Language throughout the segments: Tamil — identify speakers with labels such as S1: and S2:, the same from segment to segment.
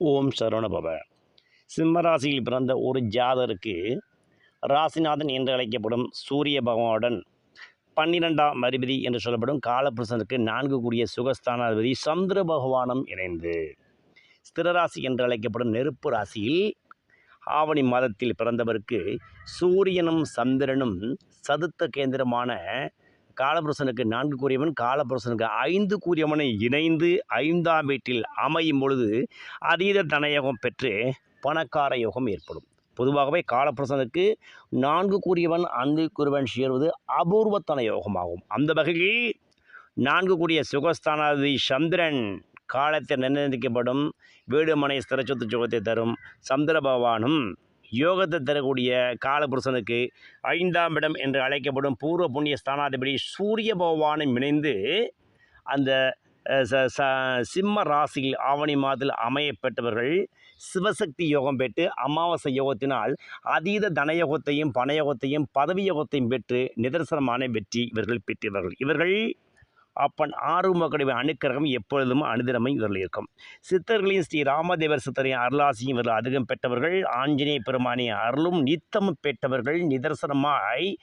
S1: ஓம் சரவணபவ சிம்மராசியில் பிறந்த ஒரு ஜாதருக்கு ராசிநாதன் என்று அழைக்கப்படும் சூரிய பகவானுடன் பன்னிரெண்டாம் அதிபதி என்று சொல்லப்படும் காலபுருஷனுக்கு நான்கு கூடிய சுகஸ்தானாதிபதி சந்திர பகவானும் இணைந்து. ஸ்திரராசி என்று அழைக்கப்படும் நெருப்பு ராசியில் ஆவணி மாதத்தில் பிறந்தவருக்கு சூரியனும் சந்திரனும் சதுத்த கேந்திரமான காலபுருஷனுக்கு நான்கு கூறியவன் காலபுருஷனுக்கு ஐந்து கூறியவனை இணைந்து ஐந்தாம் வீட்டில் அமையும் பொழுது அதீத தனயோகம் பெற்று பணக்கார யோகம் ஏற்படும். பொதுவாகவே காலபுருஷனுக்கு நான்கு கூறியவன் அன்பு கூறியவன் சேர்வது அபூர்வத்தன யோகமாகும். அந்த வகையில் நான்கு கூடிய சுகஸ்தானாதி சந்திரன் காலத்தை நிர்ணயிக்கப்படும். வீடுமனை ஸ்திரச்சொத்து சுகத்தை தரும் சந்திர பகவானும் யோகத்தை தரக்கூடிய காலபுருஷனுக்கு ஐந்தாம் இடம் என்று அழைக்கப்படும் பூர்வ புண்ணிய ஸ்தானாதிபதி சூரிய பகவானும் இணைந்து அந்த ச- ச- சிம்ம ராசியில் ஆவணி மாதத்தில் அமைய பெற்றவர்கள் சிவசக்தி யோகம் பெற்று அமாவாசை யோகத்தினால் அதீத தனயோகத்தையும் பணயோகத்தையும் பதவி யோகத்தையும் பெற்று நிதர்சனமான வெற்றி இவர்கள் பெற்றவர்கள். இவர்கள் அப்பன் ஆறுமுகடைய அனுக்கிரகம் எப்பொழுதும் அனுதினமும் இவர்கள் இருக்கும். சித்தர்களின் ஸ்ரீ ராமதேவர் சித்தரின் அருளாசியும் இவர்கள் அதிகம் பெற்றவர்கள். ஆஞ்சநேய பெருமானின் அருளும் நித்தமும் பெற்றவர்கள். நிதர்சனமாய்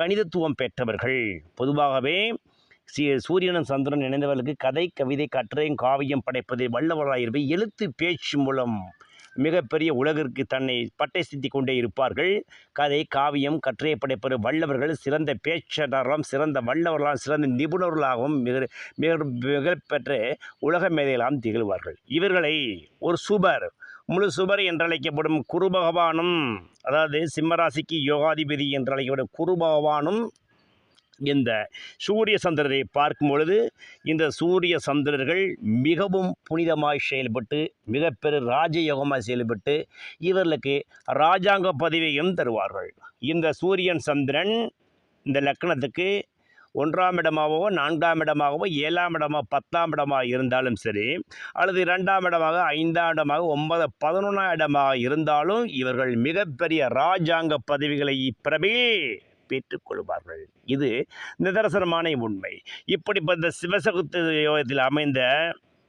S1: கணிதத்துவம் பெற்றவர்கள். பொதுவாகவே ஸ்ரீ சூரியனும் சந்திரன் இணைந்தவர்களுக்கு கதை கவிதை கட்டுரையும் காவியம் படைப்பதில் வல்லவராயிருப்பை எழுத்து பேச்சு மூலம் மிகப்பெரிய உலகிற்கு தன்னை பட்டை சித்தி கொண்டே இருப்பார்கள். கதை காவியம் கட்டுரை படைப்பது வல்லவர்கள் சிறந்த பேச்சாளரும் சிறந்த வல்லவர்களாம் சிறந்த நிபுணர்களாகவும் மிக மிக மிகப்பெற்ற உலக மேதைகளாம் திகழ்வார்கள். இவர்களை ஒரு சுபர் முழு சுபர் என்றழைக்கப்படும் குரு பகவானும் அதாவது சிம்மராசிக்கு யோகாதிபதி என்றழைக்கப்படும் குரு பகவானும் இந்த சூரிய சந்திரரை பார்க்கும் பொழுது இந்த சூரிய சந்திரர்கள் மிகவும் புனிதமாய் செயல்பட்டு மிகப்பெரு ராஜயோகமாக செயல்பட்டு இவர்களுக்கு ராஜாங்க பதவியும் தருவார்கள். இந்த சூரியன் சந்திரன் இந்த லக்னத்துக்கு ஒன்றாம் இடமாகவோ நான்காம் இடமாகவோ ஏழாம் இடமாக பத்தாம் இடமாக இருந்தாலும் சரி அல்லது இரண்டாம் இடமாக ஐந்தாம் இடமாக ஒன்பது பதினொன்றாம் இடமாக இருந்தாலும் இவர்கள் மிகப்பெரிய ராஜாங்க பதவிகளை இப்பிறவே பெற்றுக்கொள்வார்கள் இது நிதர்சனமான உண்மை. இப்படிப்பட்ட சிவசகுத்து யோகத்தில் அமைந்த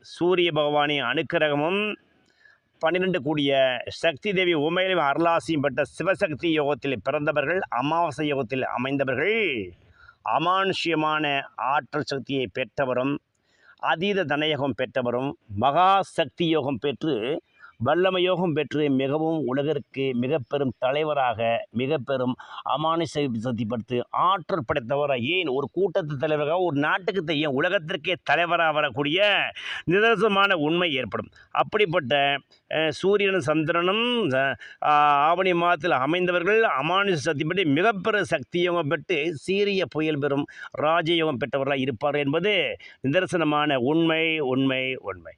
S1: சூரிய பகவானின் அனுக்கிரகமும் பன்னிரண்டு கூடிய சக்தி தேவி உமையிலும் அருளாசியும் பெற்ற சிவசக்தி யோகத்தில் பிறந்தவர்கள் அமாவாசை யோகத்தில் அமைந்தவர்கள் அமானுஷ்யமான ஆற்றல் சக்தியை பெற்றவரும் அதீத தனயோகம் பெற்றவரும் மகா சக்தி யோகம் பெற்று வல்லமையோகம் பெற்று மிகவும் உலகிற்கு மிக பெரும் தலைவராக மிக பெரும் அமானுஷ சக்தி படுத்து ஆற்றல் படைத்தவராக ஏன்? ஒரு கூட்டத்து தலைவராக ஒரு நாட்டுக்கு தெரியும் உலகத்திற்கே தலைவராக வரக்கூடிய நிதர்சனமான உண்மை ஏற்படும். அப்படிப்பட்ட சூரியனும் சந்திரனும் ஆவணி மாதத்தில் அமைந்தவர்கள் அமானுஷ சக்தி பெற்று மிகப்பெரு சக்தி யோகம் பெற்று சீரிய புயல் பெறும் ராஜயோகம் பெற்றவர்களாக இருப்பார்கள் என்பது நிதர்சனமான உண்மை உண்மை உண்மை.